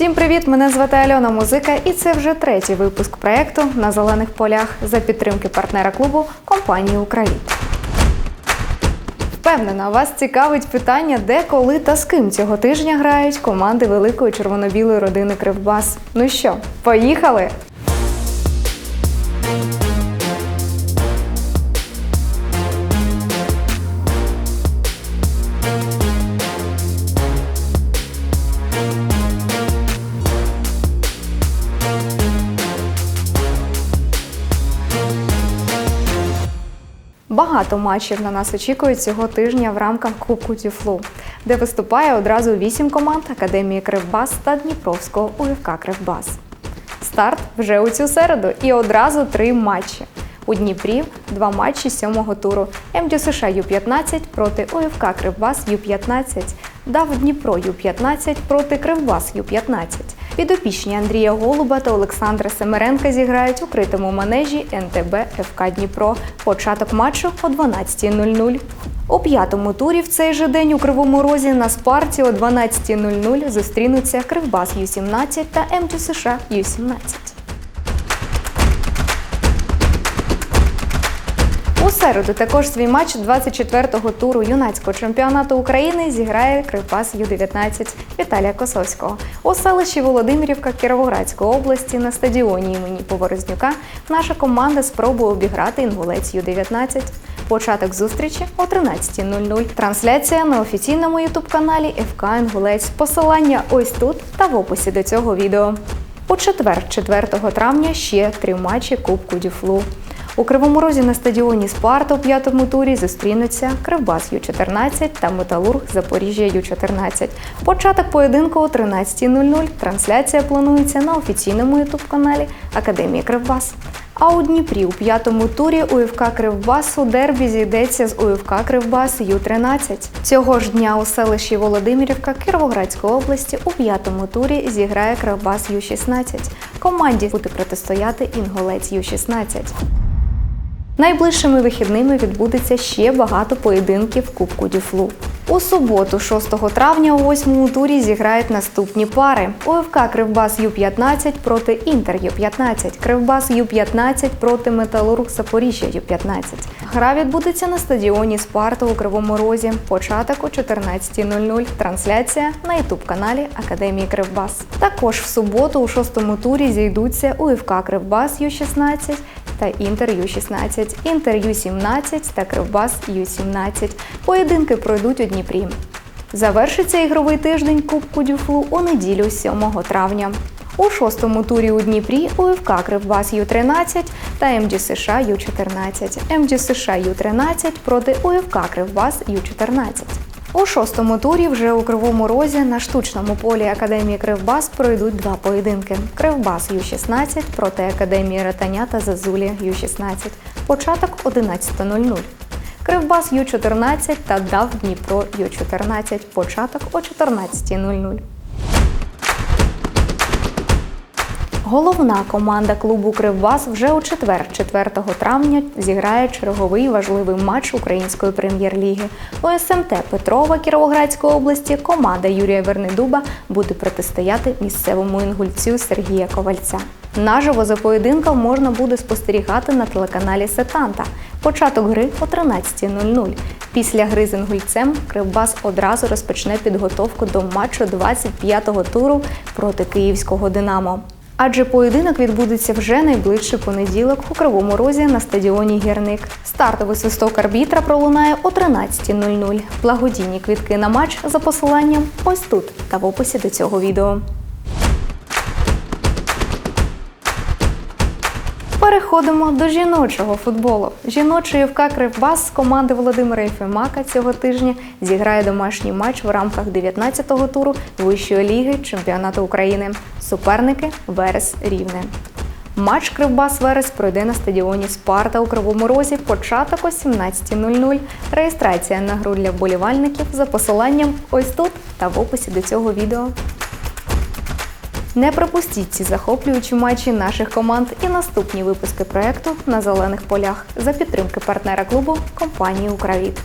Всім привіт! Мене звати Альона Музика, і це вже третій випуск проекту на зелених полях за підтримки партнера клубу компанії Україн. Впевнена, вас цікавить питання, де, коли та з ким цього тижня грають команди великої червоно-білої родини Кривбас. Ну що, поїхали? Багато матчів на нас очікують цього тижня в рамках Кубку Тюфлу, де виступає одразу вісім команд Академії Кривбас та Дніпровського УФК Кривбас. Старт вже у цю середу і одразу три матчі. У Дніпрі два матчі сьомого туру МДЮ США Ю-15 проти УФК Кривбас Ю-15, Дав Дніпро Ю-15 проти Кривбас Ю-15. Підопічні Андрія Голуба та Олександра Семеренка зіграють у критому манежі НТБ ФК Дніпро. Початок матчу о 12.00. У п'ятому турі в цей же день у Кривому Розі на Спарті о 12.00 зустрінуться Кривбас Ю-17 та МДЮ США Ю-17. У середу також свій матч 24-го туру юнацького чемпіонату України зіграє Кривбас Ю-19 Віталія Косовського. У селищі Володимирівка Кіровоградської області на стадіоні імені Поворознюка наша команда спробує обіграти інгулець Ю-19. Початок зустрічі о 13.00. Трансляція на офіційному ютуб-каналі ФК Інгулець. Посилання ось тут та в описі до цього відео. У четвер, 4 травня, ще три матчі Кубку Дюфлу. У Кривому Розі на стадіоні Спарта у п'ятому турі зустрінуться Кривбас Ю-14 та Металург Запоріжжя Ю-14. Початок поєдинку о 13.00. Трансляція планується на офіційному ютуб-каналі Академії Кривбас. А у Дніпрі у п'ятому турі УФК Кривбас у дербі зійдеться з УФК Кривбас Ю-13. Цього ж дня у селищі Володимирівка Кіровоградської області у п'ятому турі зіграє Кривбас Ю-16. Команді буде протистояти Інголець Ю-16. Найближчими вихідними відбудеться ще багато поєдинків Кубку Дюфлу. У суботу, 6 травня, у восьмому турі зіграють наступні пари: УФК Кривбас Ю-15 проти Інтер Ю-15, Кривбас Ю-15 проти Металург Запоріжжя Ю-15. Гра відбудеться на стадіоні Спарта у Кривому Розі. Початок о 14.00. Трансляція на ютуб-каналі Академії Кривбас. Також в суботу, у шостому турі, зійдуться УФК Кривбас Ю-16 та Інтер Ю-16, Інтер Ю-17 та Кривбас Ю-17. Поєдинки пройдуть у Дніпрі. Завершиться ігровий тиждень Кубку Дюфлу у неділю 7 травня. У шостому турі у Дніпрі УФК Кривбас Ю-13 та МД США Ю-14. МД США Ю-13 проти УФК Кривбас Ю-14. У шостому турі вже у Кривому Розі на штучному полі Академії Кривбас пройдуть два поєдинки: Кривбас Ю-16 проти Академії Ретаня та Зазулі Ю-16. Початок 11.00. Кривбас Ю-14 та ДАВ Дніпро Ю-14. Початок о 14.00. Головна команда клубу Кривбас вже у четвер, 4 травня, зіграє черговий важливий матч української прем'єр-ліги. У СМТ Петрова Кіровоградської області команда Юрія Вернедуба буде протистояти місцевому інгульцю Сергія Ковальця. Наживо за поєдинком можна буде спостерігати на телеканалі Сетанта. Початок гри о 13.00. Після гри з інгульцем Кривбас одразу розпочне підготовку до матчу 25-го туру проти київського Динамо. Адже поєдинок відбудеться вже найближчий понеділок у Кривому Розі на стадіоні Гірник. Стартовий свисток арбітра пролунає о 13.00. Благодійні квітки на матч за посиланням ось тут та в описі до цього відео. Переходимо до жіночого футболу. Жіночий ФК Кривбас з команди Володимира Єфимака цього тижня зіграє домашній матч в рамках 19-го туру Вищої ліги чемпіонату України. Суперники Верес Рівне. Матч Кривбас Верес пройде на стадіоні Спарта у Кривому Розі. Початок о 17.00. Реєстрація на гру для вболівальників за посиланням ось тут та в описі до цього відео. Не пропустіть ці захоплюючі матчі наших команд і наступні випуски проекту на зелених полях за підтримки партнера клубу компанії Укравіт.